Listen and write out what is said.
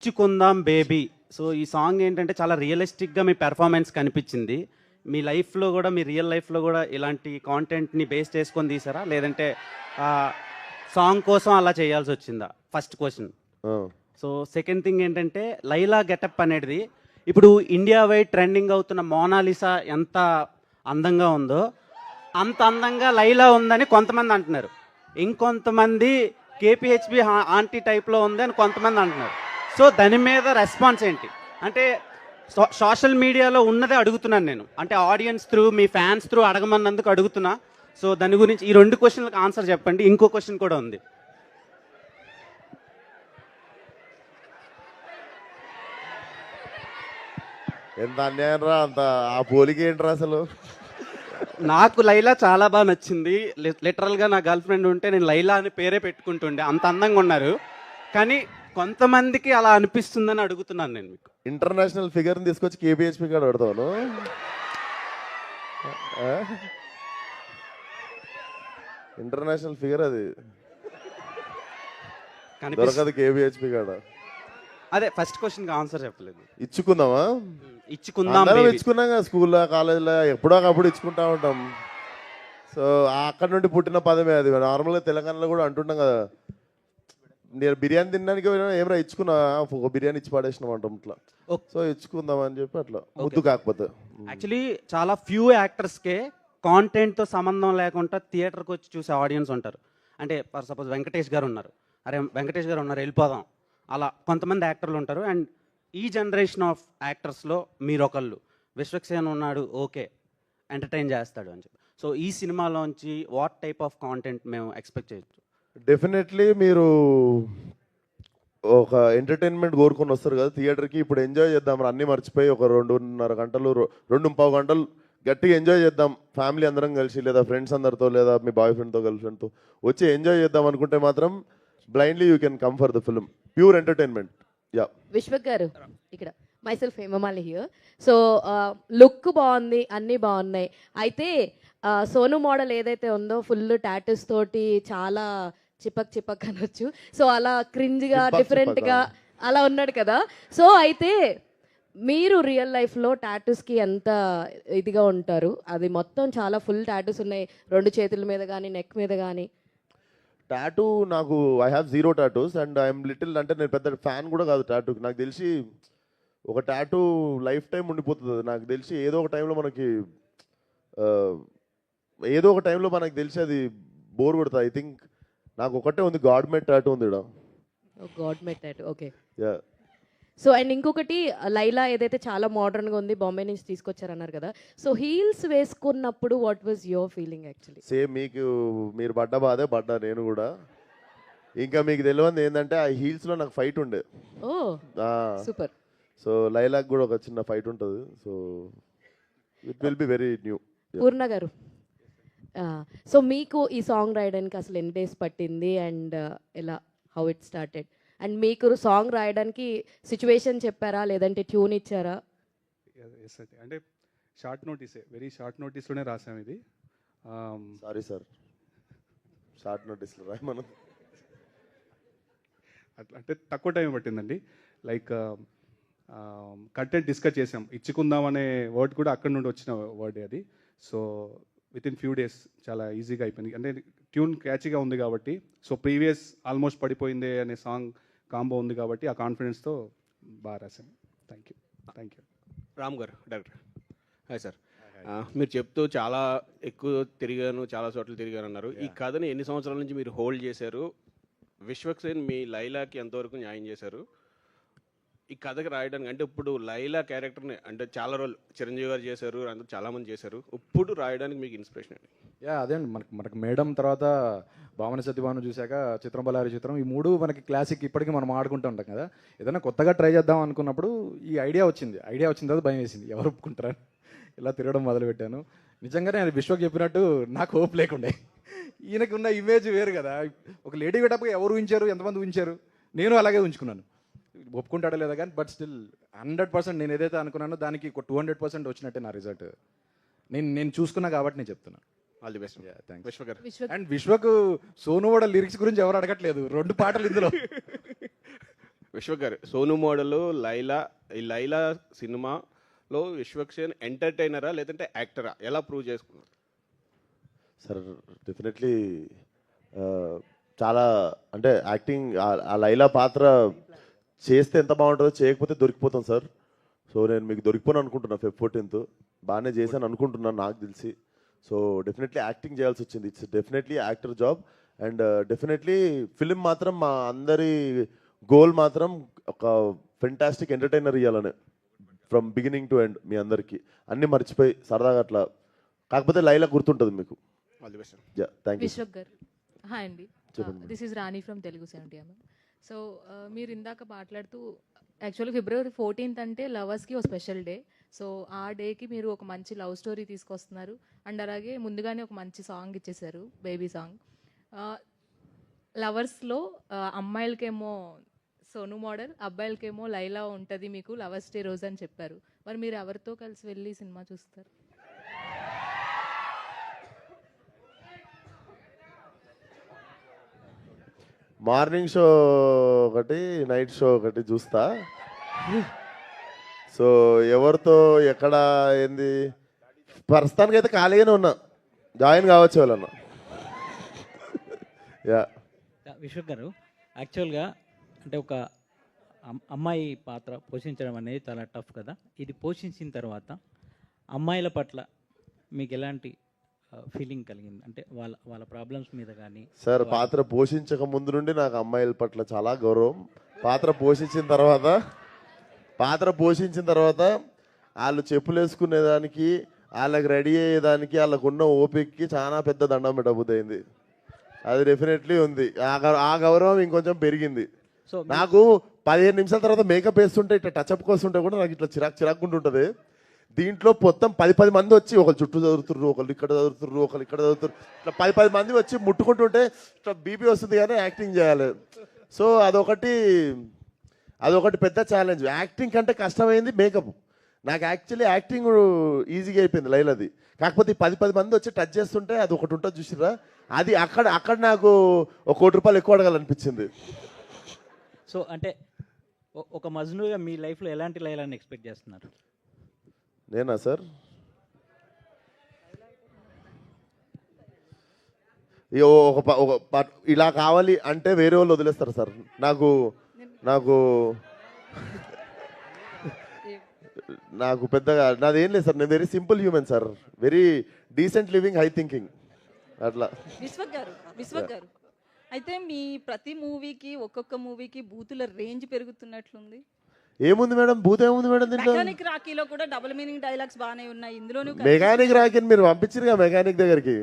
ఇచ్చుకుందాం baby. So ఈ song ఏంటంటే చాలా రియలిస్టిక్గా మీ పెర్ఫార్మెన్స్ కనిపించింది. మీ లైఫ్లో కూడా మీ రియల్ లైఫ్లో కూడా ఇలాంటి కాంటెంట్ని బేస్ చేసుకొని తీసారా? లేదంటే సాంగ్ కోసం అలా చేయాల్సి వచ్చిందా? First question. So second thing ఏంటంటే లైలా గెటప్ అనేది ఇప్పుడు ఇండియా వైడ్ ట్రెండింగ్ అవుతున్న మోనాలిసా ఎంత అందంగా ఉందో అంత అందంగా లైలా ఉందని కొంతమంది అంటున్నారు. ఇంకొంతమంది కేపీహెచ్బి ఆంటీ టైప్లో ఉంది అని కొంతమంది అంటున్నారు. సో దాని మీద రెస్పాన్స్ ఏంటి? అంటే సో- సోషల్ మీడియాలో ఉన్నదే అడుగుతున్నాను నేను. అంటే ఆడియన్స్ త్రూ మీ ఫ్యాన్స్ త్రూ అడగమన్నందుకు అడుగుతున్నా. సో దాని గురించి ఈ రెండు క్వశ్చన్లకు ఆన్సర్ చెప్పండి. ఇంకో క్వశ్చన్ కూడా ఉంది. ఎంత అన్యాయం రా అంత? ఆ పోలిక ఏంట్రా అసలు? నాకు లైలా చాలా బాగా నచ్చింది. లిటరల్గా నా గర్ల్ ఫ్రెండ్ ఉంటే నేను లైలా అని పేరే పెట్టుకుంటుండే. అంత అందంగా ఉన్నారు. కానీ కొంతమందికి అలా అనిపిస్తుందని అడుగుతున్నాను నేను మీకు. ఇంటర్నేషనల్ ఫిగర్ని తీసుకొచ్చి కేబిహెచ్పి కాడ పెడతాను ఇంటర్నేషనల్ ఫిగర్ అది. దొరకదు కేబిహెచ్పి కాడ. అదే ఫస్ట్ క్వశ్చన్ ఆన్సర్ చెప్పలేదు. ఇచ్చుకుందామా? ఇచ్చుకుందాం అందరం. ఇచ్చుకున్నాం కదా స్కూల్లో కాలేజీలో ఎప్పుడో ఒకప్పుడు ఇచ్చుకుంటా ఉంటాం. సో అక్కడ నుండి పుట్టిన పదమే అది. నార్మల్గా తెలంగాణలో కూడా అంటుంటాం కదా నేను బిర్యానీ తినడానికి ఏమైనా ఇచ్చుకున్నా? ఒక బిర్యానీ ఇచ్చి పడేసినాం అంటాం ఇట్లా. సో ఇచ్చుకుందాం అని చెప్పి అట్లా. ముద్దు కాకపోతే. యాక్చువల్లీ చాలా ఫ్యూ యాక్టర్స్కే కాంటెంట్తో సంబంధం లేకుండా థియేటర్కి వచ్చి చూసే ఆడియన్స్ ఉంటారు. అంటే ఫర్ సపోజ్ వెంకటేష్ గారు ఉన్నారు. అరే వెంకటేష్ గారు ఉన్నారు వెళ్ళిపోదాం. అలా కొంతమంది యాక్టర్లు ఉంటారు. అండ్ ఈ జనరేషన్ ఆఫ్ యాక్టర్స్లో మీరు ఒకళ్ళు విశ్వక్సేన్ ఉన్నాడు ఓకే. ఎంటర్టైన్ చేస్తాడు అని చెప్పి. సో ఈ సినిమాలోంచి వాట్ టైప్ ఆఫ్ కాంటెంట్ మేము ఎక్స్పెక్ట్ చేయొచ్చు? డెఫినెట్లీ మీరు ఒక ఎంటర్టైన్మెంట్ కోరుకొని వస్తారు కదా థియేటర్కి ఇప్పుడు ఎంజాయ్ చేద్దాం అన్నీ మర్చిపోయి ఒక రెండున్నర గంటలు రెండు పావు గంటలు గట్టిగా ఎంజాయ్ చేద్దాం. ఫ్యామిలీ అందరం కలిసి లేదా ఫ్రెండ్స్ అందరితో లేదా మీ బాయ్ ఫ్రెండ్తో గర్ల్ ఫ్రెండ్తో వచ్చి ఎంజాయ్ చేద్దాం అనుకుంటే మాత్రం blindly you can come for the film pure entertainment ya Vishwak garu ఇక్కడ. Myself Hemamali here so look బాగుంది అన్నీ బాగున్నాయి. అయితే సోను మోడల్ ఏదైతే ఉందో ఫుల్ టాటూస్ తోటి చాలా చిపక్ చిపక్ అనొచ్చు. సో అలా క్రింజ్గా డిఫరెంట్గా? అలా ఉన్నాడు కదా. సో అయితే మీరు రియల్ లైఫ్లో టాటూస్కి ఎంత ఇదిగా ఉంటారు? అది మొత్తం చాలా ఫుల్ టాటూస్ ఉన్నాయి. రెండు చేతుల మీద కానీ నెక్ మీద కానీ టాటూ నాకు I have zero tattoos and I'm little అంటే నేను పెద్ద ఫ్యాన్ కూడా కాదు టాటూకి. నాకు తెలిసి ఒక టాటూ లైఫ్ టైం ఉండిపోతుంది. నాకు తెలిసి ఏదో ఒక టైంలో మనకి ఏదో ఒక టైంలో మనకి తెలిసి అది బోర్ కొడుతుంది ఐ థింక్ నాకు ఒకటే ఉంది గాడ్ మేడ్ టాటూ ఉంది god met tattoo okay ya so and ఇంకొకటి లైలా ఏదైతే చాలా మోడర్న్గా ఉంది బాంబే నుంచి తీసుకొచ్చారన్నారు కదా. సో హీల్స్ వేసుకున్నప్పుడు what was your feeling actually same మీకు మీరు పడ్డ బాధే పడ్డా నేను కూడా. ఇంకా మీకు తెలియంది ఏంటంటే ఆ హీల్స్లో నాకు ఫైట్ ఉండే. ఓ సూపర్ సో లైలాక్ కూడా ఒక చిన్న ఫైట్ ఉంటుంది. So it will be very new Purna garu. So మీకు ఈ సాంగ్ రాయడానికి అసలు ఎన్ని డేస్ పట్టింది అండ్ ఎలా హౌ ఇట్ స్టార్టెడ్ అండ్ మీకు సాంగ్ రాయడానికి సిచ్యువేషన్ చెప్పారా? లేదంటే ట్యూన్ ఇచ్చారా? అంటే షార్ట్ నోటీసే వెరీ షార్ట్ నోటీస్లోనే రాసాం ఇది. సారీ సార్ షార్ట్ నోటీస్లో రాయి మనం అట్లా అంటే తక్కువ టైం పట్టిందండి. లైక్ కంటెంట్ డిస్కస్ చేసాం. ఇచ్చుకుందాం అనే వర్డ్ కూడా అక్కడ నుండి వచ్చిన వర్డ్ అది. So with in few days చాలా ఈజీగా అయిపోయింది. అంటే ట్యూన్ క్యాచీగా ఉంది కాబట్టి సో ప్రీవియస్ ఆల్మోస్ట్ పడిపోయిందే అనే సాంగ్ కాంబో ఉంది కాబట్టి ఆ కాన్ఫిడెన్స్తో బాగా రాశాను thank you thank you Ram garu director hi sir మీరు చెప్తూ చాలా ఎక్కువ తిరిగాను చాలా చోట్ల తిరిగాను అన్నారు ఈ కథని ఎన్ని సంవత్సరాల నుంచి మీరు హోల్డ్ చేశారు? విశ్వక్సేన్ మీ లైలాకి ఎంతవరకు న్యాయం చేశారు? ఈ కథకి రాయడానికి అంటే ఇప్పుడు లైలా క్యారెక్టర్ని అంటే చాలా రోజులు చిరంజీవి గారు చేశారు అందరూ చాలామంది చేశారు. ఇప్పుడు రాయడానికి మీకు ఇన్స్పిరేషన్ అండి యా అదే అండి. మనకి మనకి మేడం తర్వాత భావన సత్యభావన చూశాక చిత్రం బలారి చిత్రం ఈ మూడు మనకి క్లాసిక్ ఇప్పటికీ మనం ఆడుకుంటూ ఉంటాం కదా. ఏదైనా కొత్తగా ట్రై చేద్దాం అనుకున్నప్పుడు ఈ ఐడియా వచ్చింది. ఐడియా వచ్చిన తర్వాత భయం వేసింది. ఎవరు ఒప్పుకుంటారా? ఇలా తిరగడం మొదలుపెట్టాను. నిజంగానే అది విశ్వకి చెప్పినట్టు నాకు హోప్ లేకుండే. ఈయనకి ఉన్న ఇమేజ్ వేరు కదా. ఒక లేడీ పెట్టప్పుడు ఎవరు ఉంచారు ఎంతమంది ఉంచారు నేను అలాగే ఉంచుకున్నాను ఒప్పుకుంటాడో లేదా కానీ బట్ స్టిల్ హండ్రెడ్ పర్సెంట్ నేను ఏదైతే అనుకున్నానో దానికి ఒక టూ హండ్రెడ్ పర్సెంట్ వచ్చినట్టే నా రిజల్ట్ నేను నేను చూసుకున్నా కాబట్టి నేను చెప్తున్నాను ఆల్ ది బెస్ట్ థ్యాంక్స్ విశ్వ గారు అండ్ విశ్వకు సోను కూడా లిరిక్స్ గురించి ఎవరు అడగట్లేదు. రెండు పాటలు ఇందులో. విశ్వక్ గారు సోను మోడల్ లైలా ఈ లైలా సినిమాలో విశ్వక్ సేన్ ఎంటర్టైనరా లేదంటే యాక్టరా ఎలా ప్రూవ్ చేసుకున్నారు? సార్ డెఫినెట్లీ చాలా అంటే యాక్టింగ్ ఆ లైలా పాత్ర చేస్తే ఎంత బాగుంటుందో చేయకపోతే దొరికిపోతాం సార్. సో నేను మీకు దొరికిపోను అనుకుంటున్నా ఫెబ్ ఫోర్టీన్త్. బాగానే చేశాను అనుకుంటున్నాను నాకు తెలిసి. సో డెఫినెట్లీ యాక్టింగ్ చేయాల్సి వచ్చింది. It's definitely actor job and definitely film మాత్రం మా అందరి గోల్ మాత్రం ఒక ఫెంటాస్టిక్ ఎంటర్టైనర్ ఇవ్వాలని ఫ్రమ్ బిగినింగ్ టు ఎండ్ మీ అందరికీ. అన్నీ మర్చిపోయి సరదాగా అట్లా. కాకపోతే లైలా గుర్తుంటుంది మీకు. థ్యాంక్ యూ హాయ్ అండి. This is Rani from Telugu seventy so మీరు ఇందాక మాట్లాడుతూ యాక్చువల్గా ఫిబ్రవరి ఫోర్టీన్త్ అంటే లవర్స్కి ఒక స్పెషల్ డే. సో ఆ డేకి మీరు ఒక మంచి లవ్ స్టోరీ తీసుకొస్తున్నారు. అండ్ అలాగే ముందుగానే ఒక మంచి సాంగ్ ఇచ్చేసారు బేబీ సాంగ్. లవర్స్లో అమ్మాయిలకేమో సోను మోడల్ అబ్బాయిలకేమో లైలా ఉంటుంది మీకు లవర్స్ డే రోజు అని చెప్పారు. మరి మీరు ఎవరితో కలిసి వెళ్ళి సినిమా చూస్తారు? మార్నింగ్ షో ఒకటి నైట్ షో ఒకటి చూస్తా. సో ఎవరితో ఎక్కడ ఏంది? ప్రస్తుతానికి అయితే ఖాళీగానే ఉన్నా. జాయిన్ కావచ్చు వాళ్ళన్న యా. విశ్వక్ గారు యాక్చువల్గా అంటే ఒక అమ్మాయి పాత్ర పోషించడం అనేది చాలా టఫ్ కదా. ఇది పోషించిన తర్వాత అమ్మాయిల పట్ల మీకు ఎలాంటి ఫీలింగ్ కలిగింది. అంటే వాళ్ళ వాళ్ళ ప్రాబ్లమ్స్ మీద కానీ సార్ పాత్ర పోషించక ముందు నుండి నాకు అమ్మాయిల పట్ల చాలా గౌరవం. పాత్ర పోషించిన తర్వాత పాత్ర పోషించిన తర్వాత వాళ్ళు చెప్పులు వేసుకునేదానికి వాళ్ళకి రెడీ అయ్యేదానికి వాళ్ళకు ఉన్న ఓపికకి చాలా పెద్ద దండం పెట్టబుద్దయింది. అది డెఫినెట్లీ ఉంది. ఆ గౌరవం ఇంకొంచెం పెరిగింది. సో నాకు పదిహేను నిమిషాల తర్వాత మేకప్ వేస్తుంటే ఇట్లా టచ్అప్ కోస్తుంటే కూడా నాకు ఇట్లా చిరాకు చిరాకు ఉంటుంది దీంట్లో మొత్తం పది పది మంది వచ్చి ఒకరు చుట్టూ చదువుతుర్రు ఒకరు ఇక్కడ చదువుతుర్రు ఒకరు ఇక్కడ చదువుతుర్రు. ఇట్లా పది పది మంది వచ్చి ముట్టుకుంటుంటే ఇట్లా బీపీ వస్తుంది కానీ యాక్టింగ్ చేయాలి. సో అదొకటి అదొకటి పెద్ద ఛాలెంజ్ యాక్టింగ్ కంటే కష్టమైంది మేకప్ నాకు యాక్చువల్లీ యాక్టింగ్ ఈజీగా అయిపోయింది లైలది. కాకపోతే పది పది మంది వచ్చి టచ్ చేస్తుంటే అది ఒకటి ఉంటుంది చూసిరా అది అక్కడ అక్కడ నాకు ఒక కోటి రూపాయలు ఎక్కువ అడగాలనిపించింది. సో అంటే ఒక మజ్నుగా మీ లైఫ్లో ఎలాంటి లైలాన్ని ఎక్స్పెక్ట్ చేస్తున్నారు? నేనా సార్? ఒక ఇలా కావాలి అంటే వేరే వాళ్ళు వదిలేస్తారు సార్. నాకు నాకు నాకు పెద్దగా నాదేం లేదు సార్. నేను very simple human sir. Very decent living high thinking అట్లా. విశ్వక్ గారు విశ్వక్ గారు. అయితే మీ ప్రతి మూవీకి ఒక్కొక్క మూవీకి బూతుల రేంజ్ పెరుగుతున్నట్లుంది. ఏముంది మేడం? భూత ఏముంది మేడం దీంట్లో? మెకానిక్ రాకీలో కూడా డబుల్ మీనింగ్ డైలాగ్స్ బాగానే ఉన్నాయి. ఇందులోనూ మెకానిక్ రాకిని మీరు పంపించారుగా మెకానిక్ దగ్గరికి?